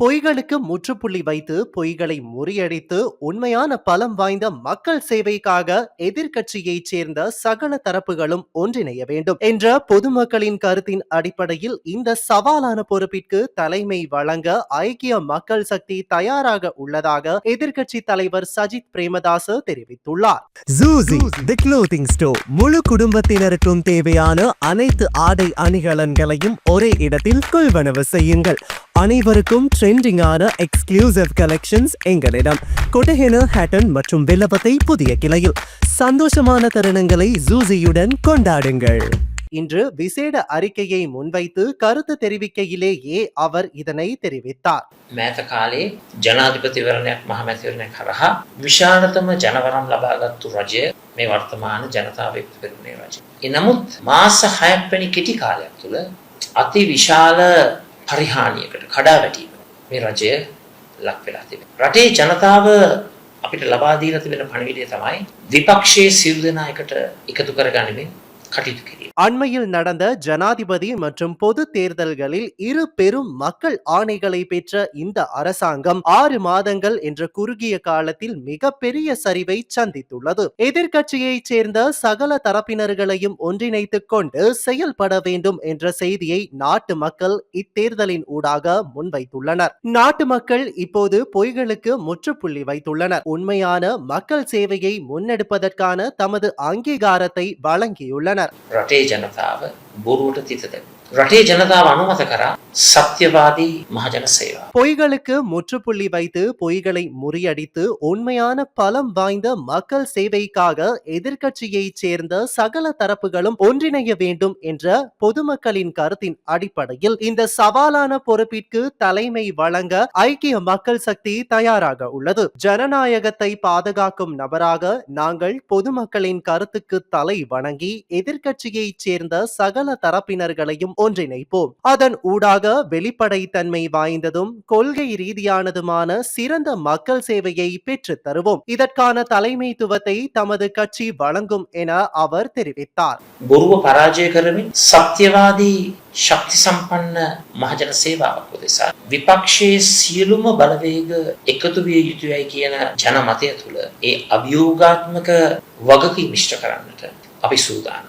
பொய்களுக்கு முற்றுப்புள்ளி வைத்து பொய்களை முறியடித்து உண்மையான பலம் வாய்ந்த மக்கள் சேவைக்காக எதிர்க்கட்சியைச் சேர்ந்த சகல தரப்புகளும் ஒன்றிணைய வேண்டும் என்ற பொதுமக்களின் கருத்தின் அடிப்படையில் இந்த சவாலான பொறுப்பிற்கு தலைமை வழங்க ஐக்கிய மக்கள் சக்தி தயாராக உள்ளதாக எதிர்க்கட்சி தலைவர் சஜித் பிரேமதாசு தெரிவித்துள்ளார். ஜூசி தி க்ளோத்திங் ஸ்டோர் முழு குடும்பத்தினருக்கும் தேவையான அனைத்து ஆடை அணிகலன்களையும் ஒரே இடத்தில் கொள்வனவு செய்யுங்கள். அனைவருக்கும் ட்ரெண்டிங்கான எக்ஸ்க்ளூசிவ் கலெக்ஷன்ஸ் எங்களிடம் கொட்டஹென ஹேட்டன் மற்றும் வில்லபத்தை புதிய கிளையில் சந்தோஷமான தருணங்களை ஜூசியுடன் கொண்டாடுங்கள் இன்று விசேட அறிக்கையை முன்வைத்து கருத்து தெரிவிக்கையிலேயே அவர் இதனை தெரிவித்தார் මෑත කාලේ ජනාධිපතිවරණයක් මහමැතිවරණයක් හරහා විශාලතම ජනවරම් ලබාගත්තු රජය මේ වර්තමාන ජනතාව එක්ත පෙරුණේ රජය. එනමුත් මාස හයක් වැනි කෙටි කාලයක් තුළ අති විශාල පරිහානියකට කඩා වැටීම මේ රජය ලක් වෙලා තිබේ. රටේ ජනතාව අපිට ලබා දීලා තිබෙන පණිවිඩය තමයි විපක්ෂයේ සියලු දෙනා එකට එකතු කරගනිමින් කටයුතු කිරීම. அண்மையில் நடந்த ஜனாதிபதி மற்றும் பொது தேர்தல்களில் இரு பெரும் மக்கள் ஆணைகளை பெற்ற இந்த அரசாங்கம் ஆறு மாதங்கள் என்ற குறுகிய காலத்தில் மிகப்பெரிய சரிவை சந்தித்துள்ளது. எதிர்கட்சியைச் சேர்ந்த சகல தரப்பினர்களையும் ஒன்றிணைத்துக் கொண்டு செயல்பட வேண்டும் என்ற செய்தியை நாட்டு மக்கள் இத்தேர்தலின் ஊடாக முன்வைத்துள்ளனர். நாட்டு மக்கள் இப்போது பொய்களுக்கு முற்றுப்புள்ளி வைத்துள்ளனர். உண்மையான மக்கள் சேவையை முன்னெடுப்பதற்கான தமது அங்கீகாரத்தை வழங்கியுள்ளனர். රටේ ජනතාව බොරුවට තිත දෙන්න. ரட்டே ஜனதாவை அனுமதகரா சத்தியவாதி மகாஜன சேவா பொய்களுக்கு முற்றுப்புள்ளி வைத்து பொய்களை முறியடித்து உண்மையான பலம் வாய்ந்த மக்கள் சேவைக்காக எதிர்கட்சியைச் சேர்ந்த சகல தரப்புகளும் ஒன்றிணைய வேண்டும் என்ற பொதுமக்களின் கருத்தின் அடிப்படையில் இந்த சவாலான பொறுப்பிற்கு தலைமை வழங்க ஐக்கிய மக்கள் சக்தி தயாராக உள்ளது. ஜனநாயகத்தை பாதுகாக்கும் நபராக நாங்கள் பொதுமக்களின் கருத்துக்கு தலை வணங்கி எதிர்கட்சியைச் சேர்ந்த சகல தரப்பினர்களையும் ஒன்றிணைப்போம் அதன் ஊடாக வெளிப்படைத்தன்மை வாய்ந்ததும் கொள்கை ரீதியானதுமான சிறந்த மக்கள் சேவையை பெற்றுத் தருவோம் இதற்கான தலைமைத்துவத்தை தமது கட்சி வழங்கும் என அவர் தெரிவித்தார் බොරුව පරාජය කරමින් සත්‍යවාදී ශක්ති සම්පන්න මහජන සේවාවක් උදෙසා. විපක්ෂයේ සියලුම බලවේග එකතු විය යුතුයයි කියන ජනමතය තුළ ඒ අභියෝගාත්මක වගකී මිෂ්ට කරන්නට අපි සූදානම්.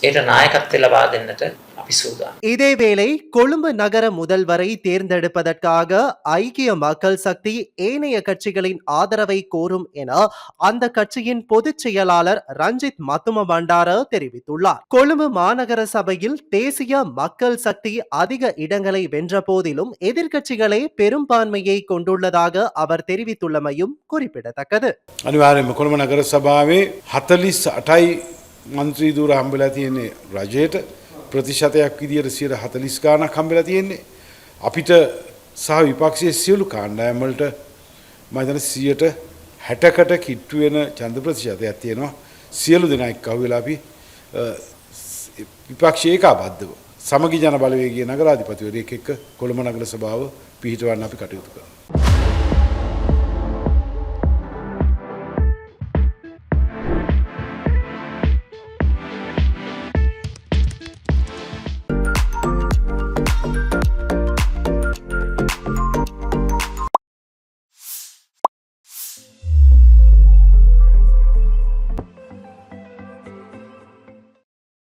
ඒට නායකත්වය ලබා දෙන්නට අපි සූදානම්. இதேவேளை கொழும்பு நகர முதல்வரை தேர்ந்தெடுப்பதற்காக ஐக்கிய மக்கள் சக்தி ஏனைய கட்சிகளின் ஆதரவை கோரும் என அந்த கட்சியின் பொதுச் செயலாளர் ரஞ்சித் மத்தும பண்டார தெரிவித்துள்ளார் கொழும்பு மாநகர சபையில் தேசிய மக்கள் சக்தி அதிக இடங்களை வென்ற போதிலும் எதிர்க்கட்சிகளே பெரும்பான்மையை கொண்டுள்ளதாக அவர் தெரிவித்துள்ளமையும் குறிப்பிடத்தக்கது අනිවාර්යයෙන්ම කොළඹ නගර සභාවේ හතලිස් අටයි මන්ත්‍රීදූර හම්බලා තියෙන්නේ රජයට ප්‍රතිශතයක් විදියට සියට හතලිස් ගානක් හම්බලා තියෙන්නේ. අපිට සහ විපක්ෂයේ සියලු කාණ්ඩායම්වලට මතන සියට හැටකට කිට්ටු වෙන චන්ද ප්‍රතිශතයක් තියෙනවා සියලු දෙනා එක්ක අහුවෙලා අපි අ, ස්- විපක්ෂයේ ඒකාබද්ධව සමගි ජන බලවේගයේ නගරාධිපතිවරයෙක් එක්ක කොළඹ නගර සභාව පිහිටවන්න අපි කටයුතු කරනවා.